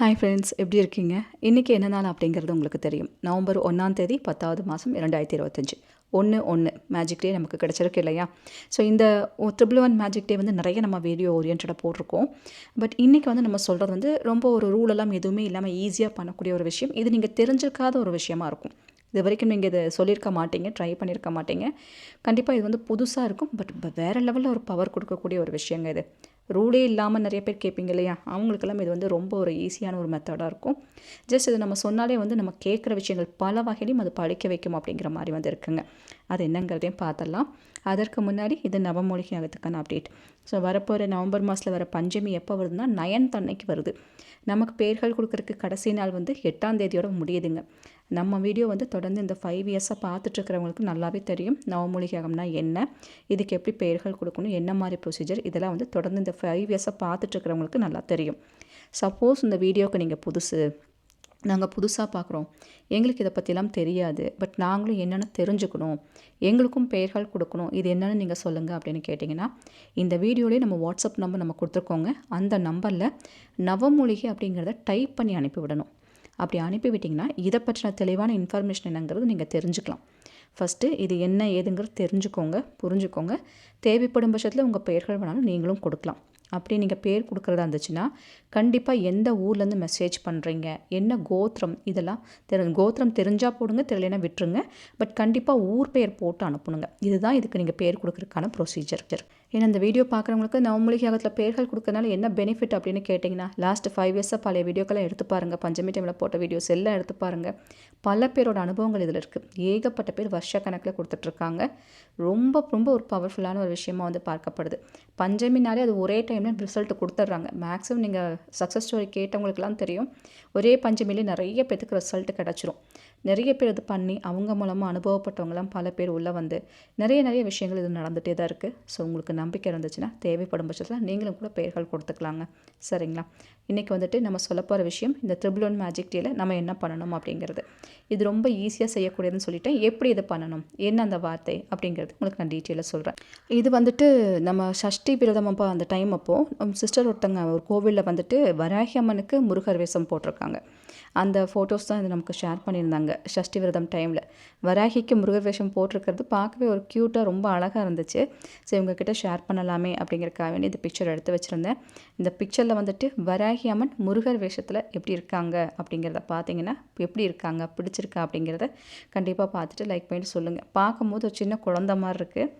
Hi friends எப்படி இருக்கீங்க? இன்றைக்கி என்ன நாள் அப்படிங்கிறது உங்களுக்கு தெரியும். நவம்பர் ஒன்றாம் தேதி பத்தாவது மாதம் இரண்டாயிரத்தி இருபத்தஞ்சி. ஒன்று ஒன்று மேஜிக் டே நமக்கு கிடச்சிருக்கு இல்லையா? ஸோ இந்த ட்ரிபிள் ஒன் மேஜிக் டே வந்து நிறைய நம்ம வீடியோ ஓரியன்டாக போட்டிருக்கோம். பட் இன்றைக்கி வந்து நம்ம சொல்கிறது வந்து ரொம்ப ஒரு ரூலெல்லாம் எதுவுமே இல்லாமல் ஈஸியாக பண்ணக்கூடிய ஒரு விஷயம். இது நீங்கள் தெரிஞ்சிருக்காத ஒரு விஷயமா இருக்கும். இது வரைக்கும் நீங்கள் இதை சொல்லியிருக்க மாட்டீங்க ட்ரை பண்ணியிருக்க மாட்டீங்க. கண்டிப்பாக இது வந்து புதுசாக இருக்கும். பட் வேறு லெவலில் ஒரு பவர் கொடுக்கக்கூடிய ஒரு விஷயங்க இது. ரூலே இல்லாமல் நிறைய பேர் கேட்பீங்க இல்லையா? அவங்களுக்கெல்லாம் இது வந்து ரொம்ப ஒரு ஈஸியான ஒரு மெத்தடாக இருக்கும். ஜஸ்ட் இது நம்ம சொன்னாலே வந்து நம்ம கேட்குற விஷயங்கள் பல வகையிலையும் அது படிக்க வைக்கும் அப்படிங்கிற மாதிரி வந்து இருக்குங்க. அது என்னங்கிறதையும் பார்த்துடலாம் அதற்கு முன்னாடி இது நவமூலிகை ஆகிறதுக்கான அப்டேட் ஸோ வரப்போகிற நவம்பர் மாதத்தில் வர பஞ்சமி எப்போ வருதுன்னா நயன் தன்னைக்கு வருது. நமக்கு பேர்கள் கொடுக்குறக்கு கடைசி நாள் வந்து எட்டாம் தேதியோட முடியுதுங்க. நம்ம வீடியோ வந்து தொடர்ந்து இந்த ஃபைவ் இயர்ஸாக பார்த்துட்ருக்கிறவங்களுக்கு நல்லாவே தெரியும். நவமூலிகம்னா என்ன? இதுக்கு எப்படி பெயர்கள் கொடுக்கணும்? என்ன மாதிரி ப்ரொசீஜர் இதெல்லாம் வந்து தொடர்ந்து இந்த ஃபைவ் இயர்ஸாக பார்த்துட்ருக்கிறவங்களுக்கு நல்லா தெரியும். சப்போஸ் இந்த வீடியோவுக்கு நீங்கள் புதுசு நாங்கள் புதுசாக பார்க்குறோம் எங்களுக்கு இதை பற்றிலாம் தெரியாது. பட் நாங்களும் என்னென்னு தெரிஞ்சுக்கணும். எங்களுக்கும் பெயர்கள் கொடுக்கணும். இது என்னென்னு நீங்கள் சொல்லுங்கள் அப்படின்னு கேட்டிங்கன்னா இந்த வீடியோலேயே நம்ம வாட்ஸ்அப் நம்பர் நம்ம கொடுத்துருக்கோங்க. அந்த நம்பரில் நவமூலிகை அப்படிங்கிறத டைப் பண்ணி அனுப்பிவிடணும் அப்படி அனுப்பிவிட்டிங்கன்னா இதை பற்றின தெளிவான இன்ஃபர்மேஷன் என்னங்கிறது நீங்கள் தெரிஞ்சுக்கலாம். ஃபஸ்ட்டு இது என்ன ஏதுங்கிறது தெரிஞ்சுக்கோங்க புரிஞ்சுக்கோங்க. தேவைப்படும் பட்சத்தில் உங்கள் பெயர்கள் வேணாலும் நீங்களும் கொடுக்கலாம். அப்படி நீங்கள் பேர் கொடுக்குறதா இருந்துச்சுன்னா கண்டிப்பாக எந்த ஊர்லேருந்து மெசேஜ் பண்ணுறீங்க என்ன கோத்திரம் இதெல்லாம் தெரி கோத்திரம் தெரிஞ்சால் போடுங்க தெரியலனா விட்டுருங்க. பட் கண்டிப்பாக ஊர் பெயர் போட்டு அனுப்பணுங்க இதுதான் இதுக்கு நீங்கள் பேர் கொடுக்குறதுக்கான ப்ரொசீஜர் ஏன்னா இந்த வீடியோ பார்க்குறவங்களுக்கு நவமொழிகை பேர்கள் கொடுக்கறனால என்ன பெனிஃபிட் அப்படின்னு கேட்டிங்கன்னா லாஸ்ட் ஃபைவ் இயர்ஸாக பழைய வீடியோக்கெல்லாம் எடுத்து பாருங்கள் பஞ்சமி டைமில் போட்ட வீடியோஸ் எல்லாம் எடுத்து பாருங்கள் பல பேரோட அனுபவங்கள் இதில் இருக்குது ஏகப்பட்ட பேர் வருஷ கணக்கில் கொடுத்துட்ருக்காங்க. ரொம்ப ரொம்ப ஒரு பவர்ஃபுல்லான ஒரு விஷயமாக வந்து பார்க்கப்படுது. பஞ்சமினாலே அது ஒரே டைம் எப்படின்னு ரிசல்ட் கொடுத்துட்றாங்க. மேக்ஸிமம் நீங்கள் சக்ஸஸ் ஸ்டோரி கேட்டவங்களுக்குலாம் தெரியும். ஒரே பஞ்சமிலே நிறைய பேத்துக்கு ரிசல்ட் கிடச்சிரும். நிறைய பேர் இது பண்ணி அவங்க மூலமாக அனுபவப்பட்டவங்களாம் பல பேர் உள்ளே வந்து நிறைய நிறைய விஷயங்கள் இது நடந்துகிட்டே தான் இருக்குது ஸோ உங்களுக்கு நம்பிக்கை இருந்துச்சுன்னா தேவைப்படும் பட்சத்தில் நீங்களும் கூட பெயர்கள் கொடுத்துக்கலாங்க. சரிங்களா? இன்றைக்கி வந்துட்டு நம்ம சொல்ல போகிற விஷயம் இந்த த்ரிபிள் ஒன் மேஜிக் டேயில் நம்ம என்ன பண்ணணும் அப்படிங்கிறது. இது ரொம்ப ஈஸியாக செய்யக்கூடியதுன்னு சொல்லிட்டேன். எப்படி இதை பண்ணணும்? என்ன அந்த வார்த்தை? அப்படிங்கிறது உங்களுக்கு நான் டீட்டெயிலாக சொல்கிறேன் இது வந்துட்டு நம்ம சஷ்டி விரதம் அப்போ அந்த டைம் அப்போது நம்ம சிஸ்டர் ஒருத்தங்க ஒரு கோவிலில் வந்துட்டு வராகி அம்மனுக்கு முருகர் வேஷம் போட்டிருக்காங்க. அந்த ஃபோட்டோஸ் தான் இது நமக்கு ஷேர் பண்ணியிருந்தாங்க. ஷஷ்டி விரதம் டைமில் வராகிக்கு முருகர் வேஷம் போட்டிருக்கிறது பார்க்கவே ஒரு க்யூட்டாக ரொம்ப அழகாக இருந்துச்சு. ஸோ இவங்கக்கிட்ட ஷேர் பண்ணலாமே அப்படிங்கிறக்காக வேண்டி இந்த பிக்சர் எடுத்து வச்சுருந்தேன். இந்த பிக்சரில் வந்துட்டு வராகி அம்மன் முருகர் வேஷத்தில் எப்படி இருக்காங்க அப்படிங்கிறத பார்த்தீங்கன்னா எப்படி இருக்காங்க பிடிச்சிருக்கா அப்படிங்கிறத கண்டிப்பாக பார்த்துட்டு லைக் பண்ணிட்டு சொல்லுங்கள் பார்க்கும்போது ஒரு சின்ன குழந்த மாதிரி இருக்குது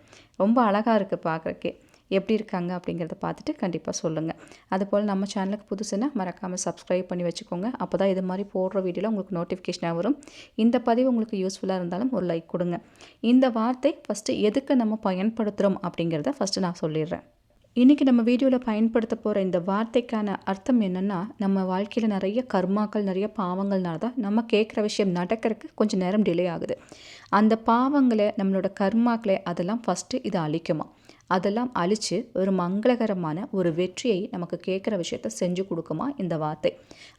ரொம்ப அழகாக இருக்குது பார்க்குறக்கே எப்படி இருக்காங்க அப்படிங்கிறத பார்த்துட்டு கண்டிப்பாக சொல்லுங்கள் அதுபோல் நம்ம சேனலுக்கு புதுசுன்னா மறக்காமல் சப்ஸ்கிரைப் பண்ணி வச்சுக்கோங்க. அப்போ தான் இது மாதிரி போடுற வீடியோவில் உங்களுக்கு நோட்டிஃபிகேஷனாக வரும். இந்த பதிவு உங்களுக்கு யூஸ்ஃபுல்லாக இருந்தாலும் ஒரு லைக் கொடுங்க. இந்த வார்த்தை ஃபஸ்ட்டு எதுக்கு நம்ம பயன்படுத்துகிறோம் அப்படிங்கிறத ஃபஸ்ட்டு நான் சொல்லிடுறேன். இன்றைக்கி நம்ம வீடியோவில் பயன்படுத்த போகிற இந்த வார்த்தைக்கான அர்த்தம் என்னென்னா நம்ம வாழ்க்கையில் நிறைய கர்மாக்கள் நிறைய பாவங்கள்னால தான் நம்ம கேட்குற விஷயம் நடக்கிறதுக்கு கொஞ்சம் நேரம் டிலே ஆகுது. அந்த பாவங்களை நம்மளோட கர்மாக்களை அதெல்லாம் ஃபஸ்ட்டு இதை அழிக்குமா? அதெல்லாம் அழித்து ஒரு மங்களகரமான ஒரு வெற்றியை நமக்கு கேட்குற விஷயத்த செஞ்சு கொடுக்குமா இந்த வார்த்தை.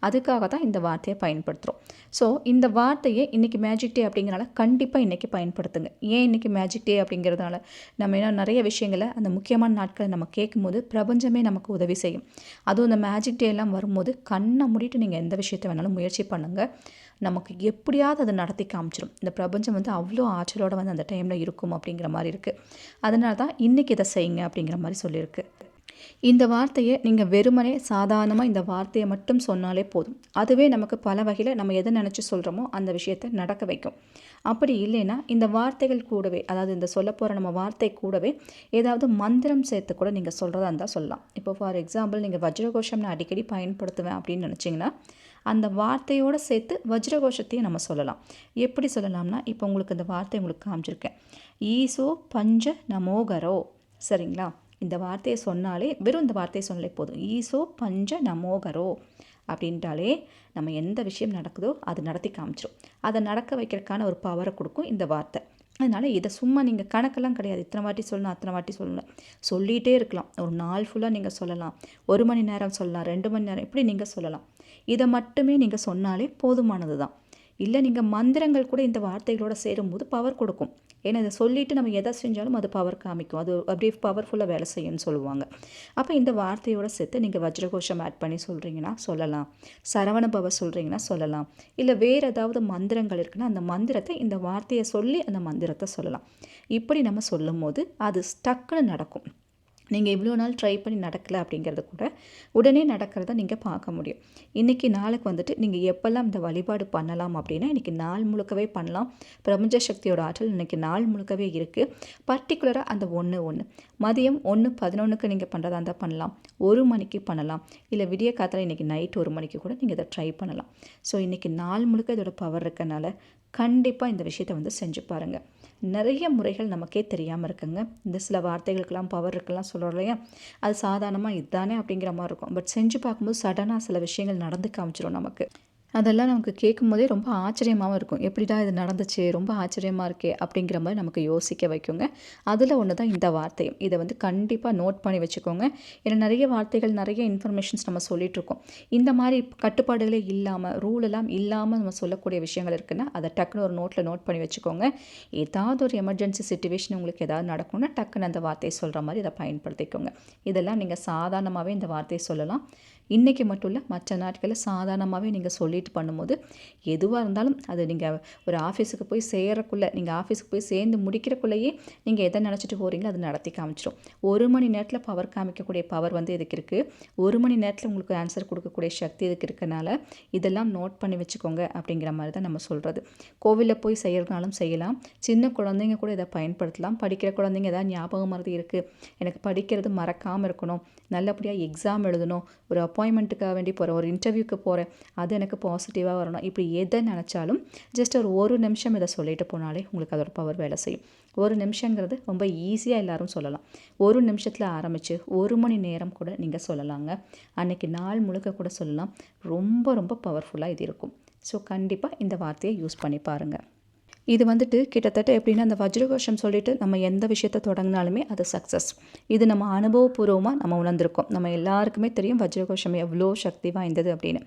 அதுக்காக தான் இந்த வார்த்தையை பயன்படுத்துகிறோம் ஸோ இந்த வார்த்தையை இன்றைக்கி மேஜிக் டே அப்படிங்கிறனால கண்டிப்பாக இன்றைக்கி பயன்படுத்துங்க. ஏன் இன்றைக்கி மேஜிக் டே அப்படிங்கிறதுனால? நம்ம என்ன நிறைய விஷயங்களை அந்த முக்கியமான நாட்களை நம்ம கேட்கும்போது பிரபஞ்சமே நமக்கு உதவி செய்யும். அதுவும் இந்த மேஜிக் டே எல்லாம் வரும்போது கண்ணை மூடிட்டு நீங்கள் எந்த விஷயத்தை வேணாலும் முயற்சி பண்ணுங்கள் நமக்கு எப்படியாவது அதை நடத்தி காமிச்சிடும் இந்த பிரபஞ்சம் வந்து அவ்வளோ ஆற்றலோடு வந்து அந்த டைமில் இருக்கும் அப்படிங்கிற மாதிரி இருக்குது அதனால தான் இன்றைக்கி இதை செய்யுங்க அப்படிங்கிற மாதிரி சொல்லியிருக்கு. இந்த வார்த்தையை நீங்கள் வெறுமனே சாதாரணமாக இந்த வார்த்தையை மட்டும் சொன்னாலே போதும். அதுவே நமக்கு பல வகையில் நம்ம எதை நினச்சி சொல்கிறோமோ அந்த விஷயத்தை நடக்க வைக்கும். அப்படி இல்லைன்னா இந்த வார்த்தைகள் கூடவே அதாவது இந்த சொல்ல போகிற நம்ம வார்த்தை கூடவே ஏதாவது மந்திரம் சேர்த்து கூட நீங்கள் சொல்கிறதா இருந்தால் சொல்லலாம். இப்போ ஃபார் எக்ஸாம்பிள் நீங்கள் வஜ்ரகோஷம் நான் அடிக்கடி பயன்படுத்துவேன் அப்படின்னு நினச்சிங்கன்னா அந்த வார்த்தையோடு சேர்த்து வஜ்ரகோஷத்தையும் நம்ம சொல்லலாம். எப்படி சொல்லலாம்னா இப்போ உங்களுக்கு இந்த வார்த்தை உங்களுக்கு காமிச்சிருக்கேன். ஈசோ பஞ்ச நமோகரோ. சரிங்களா? இந்த வார்த்தையை சொன்னாலே வெறும் இந்த வார்த்தையை சொன்னாலே போதும். ஈசோ பஞ்ச நமோகரோ அப்படின்ட்டாலே நம்ம எந்த விஷயம் நடக்குதோ அது நடத்தி காமிச்சிடும் அதை நடக்க வைக்கிறதுக்கான ஒரு பவரை கொடுக்கும் இந்த வார்த்தை. அதனால் இதை சும்மா நீங்கள் கணக்கெல்லாம் கிடையாது. இத்தனை வாட்டி சொல்லணும் அத்தனை வாட்டி சொல்லணும். சொல்லிகிட்டே இருக்கலாம். ஒரு நாள் ஃபுல்லாக நீங்கள் சொல்லலாம். ஒரு மணி நேரம் சொல்லலாம். ரெண்டு மணி நேரம். இப்படி நீங்கள் சொல்லலாம். இதை மட்டுமே நீங்கள் சொன்னாலே போதுமானது தான் இல்லை நீங்கள் மந்திரங்கள் கூட இந்த வார்த்தைகளோட சேரும்போது பவர் கொடுக்கும். ஏன்னா இதை சொல்லிவிட்டு நம்ம எதை செஞ்சாலும் அது பவர் காமிக்கும். அது அப்படியே பவர்ஃபுல்லாக வேலை செய்யும்னு சொல்லுவாங்க. அப்போ இந்த வார்த்தையோட சேர்த்து நீங்கள் வஜ்ரகோஷம் ஆட் பண்ணி சொல்கிறீங்கன்னா சொல்லலாம். சரவண பவ சொல்கிறீங்கன்னா சொல்லலாம். இல்லை வேறு ஏதாவது மந்திரங்கள் இருக்குன்னா அந்த மந்திரத்தை இந்த வார்த்தையை சொல்லி அந்த மந்திரத்தை சொல்லலாம். இப்படி நம்ம சொல்லும் போது அது ஸ்டக்குன்னு நடக்கும். நீங்கள் இவ்வளோ நாள் ட்ரை பண்ணி நடக்கலை அப்படிங்கிறது கூட உடனே நடக்கிறத நீங்கள் பார்க்க முடியும். இன்றைக்கி நாளுக்கு வந்துட்டு நீங்கள் எப்போல்லாம் இந்த வழிபாடு பண்ணலாம் அப்படின்னா இன்றைக்கி நாள் முழுக்கவே பண்ணலாம். பிரபஞ்ச சக்தியோட ஆற்றல் இன்றைக்கி நாள் முழுக்கவே இருக்குது பர்டிகுலராக அந்த ஒன்று ஒன்று மதியம் ஒன்று பதினொன்றுக்கு நீங்கள் பண்ணுறதா இருந்தால் பண்ணலாம். ஒரு மணிக்கு பண்ணலாம். இல்லை விடிய காலத்தில் இன்றைக்கி நைட் ஒரு மணிக்கு கூட நீங்கள் இதை ட்ரை பண்ணலாம். ஸோ இன்றைக்கி நாள் முழுக்க இதோட பவர் இருக்கனால கண்டிப்பாக இந்த விஷயத்தை வந்து செஞ்சு பாருங்கள் நிறைய முறைகள் நமக்கே தெரியாமல் இருக்குங்க. இந்த சில வார்த்தைகளுக்கெல்லாம் பவர் இருக்கலாம் சொல்கிறோம் இல்லையா? அது சாதாரணமாக இதுதானே அப்படிங்கிற மாதிரி இருக்கும். பட் செஞ்சு பார்க்கும்போது சடனாக சில விஷயங்கள் நடந்து காமிச்சிடும் நமக்கு. அதெல்லாம் நமக்கு கேட்கும்போதே ரொம்ப ஆச்சரியமாகவும் இருக்கும். எப்படிடா இது நடந்துச்சு? ரொம்ப ஆச்சரியமாக இருக்கே அப்படிங்கிற மாதிரி நமக்கு யோசிக்க வைக்குங்க. அதில் ஒன்று தான் இந்த வார்த்தையும். இதை வந்து கண்டிப்பாக நோட் பண்ணி வச்சுக்கோங்க. ஏன்னா நிறைய வார்த்தைகள் நிறைய இன்ஃபர்மேஷன்ஸ் நம்ம சொல்லிகிட்ருக்கோம் இந்த மாதிரி கட்டுப்பாடுகளே இல்லாமல் ரூல் எல்லாம் இல்லாமல் நம்ம சொல்லக்கூடிய விஷயங்கள் இருக்குன்னா அதை டக்குன்னு ஒரு நோட்டில் நோட் பண்ணி வச்சுக்கோங்க. ஏதாவது ஒரு எமர்ஜென்சி சுச்சுவேஷன் உங்களுக்கு ஏதாவது நடக்கும்னா டக்குன்னு அந்த வார்த்தையை சொல்கிற மாதிரி இதை பயன்படுத்திக்கோங்க. இதெல்லாம் நீங்கள் சாதாரணமாகவே இந்த வார்த்தையை சொல்லலாம். இன்றைக்கி மட்டும் இல்லை மற்ற நாட்களில் சாதாரணமாகவே நீங்கள் சொல்லிட்டு பண்ணும்போது எதுவாக இருந்தாலும் அது நீங்கள் ஒரு ஆஃபீஸுக்கு போய் சேரக்குள்ளே நீங்கள் ஆஃபீஸுக்கு போய் சேர்ந்து முடிக்கிறக்குள்ளேயே நீங்கள் எதை நினச்சிட்டு போகிறீங்களோ அது நடத்தி காமிச்சிடும் ஒரு மணி நேரத்தில் பவர் காமிக்கக்கூடிய பவர் வந்து இதுக்கு இருக்குது ஒரு மணி நேரத்தில் உங்களுக்கு ஆன்சர் கொடுக்கக்கூடிய சக்தி இதுக்கு இருக்கனால இதெல்லாம் நோட் பண்ணி வச்சுக்கோங்க அப்படிங்கிற மாதிரி தான் நம்ம சொல்கிறது கோவிலில் போய் செய்கிறதுனாலும் செய்யலாம். சின்ன குழந்தைங்க கூட இதை பயன்படுத்தலாம். படிக்கிற குழந்தைங்க ஏதாவது ஞாபகம் மறதி இருக்குது எனக்கு படிக்கிறது மறக்காமல் இருக்கணும். நல்லபடியாக எக்ஸாம் எழுதணும். ஒரு அப்பாயின்மெண்ட்டுக்காக வேண்டி போகிறேன் ஒரு இன்டர்வியூக்கு போகிறேன் அது எனக்கு பாசிட்டிவாக வரணும். இப்படி எதை நினச்சாலும் ஜஸ்ட் ஒரு ஒரு நிமிஷம் இதை சொல்லிட்டு போனாலே உங்களுக்கு அதோட பவர் வேலை செய்யும். ஒரு நிமிஷங்கிறது ரொம்ப ஈஸியாக எல்லாரும் சொல்லலாம். ஒரு நிமிஷத்தில் ஆரம்பித்து ஒரு மணி நேரம் கூட நீங்கள் சொல்லலாங்க. அன்றைக்கி நாள் முழுக்க கூட சொல்லலாம். ரொம்ப ரொம்ப பவர்ஃபுல்லாக இது இருக்கும். ஸோ கண்டிப்பாக இந்த வார்த்தையை யூஸ் பண்ணி பாருங்கள் இது வந்துட்டு கிட்டத்தட்ட எப்படின்னா அந்த வஜ்ரகோஷம் சொல்லிட்டு நம்ம எந்த விஷயத்தை தொடங்கினாலுமே அது சக்ஸஸ் இது நம்ம அனுபவபூர்வமாக நம்ம உணர்ந்திருக்கோம். நம்ம எல்லாருக்குமே தெரியும் வஜ்ரகோஷம் எவ்வளோ சக்தி வாய்ந்தது அப்படின்னு.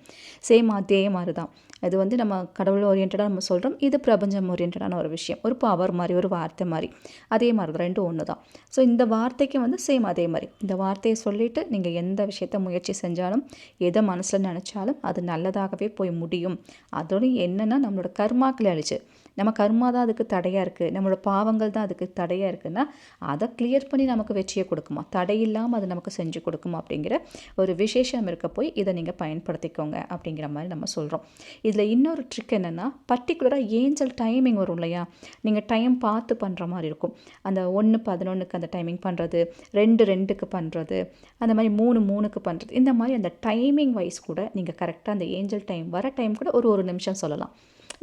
சேம் அதே மாதிரி தான் இது வந்து நம்ம கடவுள் ஓரியன்டாக நம்ம சொல்கிறோம் இது பிரபஞ்சம் ஓரியன்டான ஒரு விஷயம். ஒரு பவர் மாதிரி ஒரு வார்த்தை மாதிரி. அதே மாதிரி தான் ரெண்டும் ஒன்று தான் ஸோ இந்த வார்த்தைக்கு வந்து சேம் அதே மாதிரி. இந்த வார்த்தையை சொல்லிவிட்டு நீங்கள் எந்த விஷயத்த முயற்சி செஞ்சாலும் எதை மனசில் நினச்சாலும் அது நல்லதாகவே போய் முடியும். அதோடு என்னென்னா நம்மளோட கர்மாக்களை அழிச்சு. நம்ம கர்மா தான் அதுக்கு தடையாக இருக்குது நம்மளோட பாவங்கள் தான் அதுக்கு தடையாக இருக்குன்னா அதை கிளியர் பண்ணி நமக்கு வெற்றியை கொடுக்குமா? தடை இல்லாமல் அது நமக்கு செஞ்சு கொடுக்குமா? அப்படிங்கிற ஒரு விசேஷம் இருக்க போய் இதை நீங்கள் பயன்படுத்திக்கோங்க அப்படிங்கிற மாதிரி நம்ம சொல்கிறோம் இதில் இன்னொரு ட்ரிக் என்னென்னா பர்டிகுலராக ஏஞ்சல் டைமிங் வரும் இல்லையா? நீங்கள் டைம் பார்த்து பண்ணுற மாதிரி இருக்கும். அந்த ஒன்று பதினொன்றுக்கு அந்த டைமிங் பண்ணுறது ரெண்டு ரெண்டுக்கு பண்ணுறது அந்த மாதிரி மூணு மூணுக்கு பண்ணுறது இந்த மாதிரி அந்த டைமிங் வைஸ் கூட நீங்கள் கரெக்டாக அந்த ஏஞ்சல் டைம் வர டைம் கூட ஒரு ஒரு நிமிஷம் சொல்லலாம்.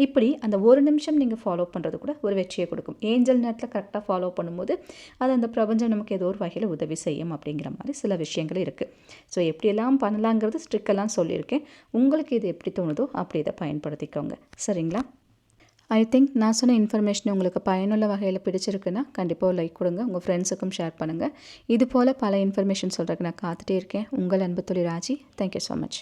இப்படி அந்த ஒரு நிமிஷம் நீங்கள் ஃபாலோ பண்ணுறது கூட ஒரு வெற்றியை கொடுக்கும். ஏஞ்சல் நேரத்தில் கரெக்டாக ஃபாலோ பண்ணும்போது அது அந்த பிரபஞ்சம் நமக்கு ஏதோ ஒரு வகையில் உதவி செய்யும் அப்படிங்கிற மாதிரி சில விஷயங்கள் இருக்குது ஸோ எப்படியெல்லாம் பண்ணலாங்கிறது ஸ்ட்ரிக்கெல்லாம் சொல்லியிருக்கேன். உங்களுக்கு இது எப்படி தோணுதோ அப்படி இதை பயன்படுத்திக்கோங்க. சரிங்களா? ஐ திங்க் நான் சொன்ன இன்ஃபர்மேஷன் உங்களுக்கு பயனுள்ள வகையில் பிடிச்சிருக்குன்னா கண்டிப்பாக லைக் கொடுங்க. உங்கள் ஃப்ரெண்ட்ஸுக்கும் ஷேர் பண்ணுங்கள் இது போல் பல இன்ஃபர்மேஷன் சொல்கிறதுக்கு நான் காத்துட்டே இருக்கேன். உங்கள் அன்பு தொழில் ராஜி. Thank you so much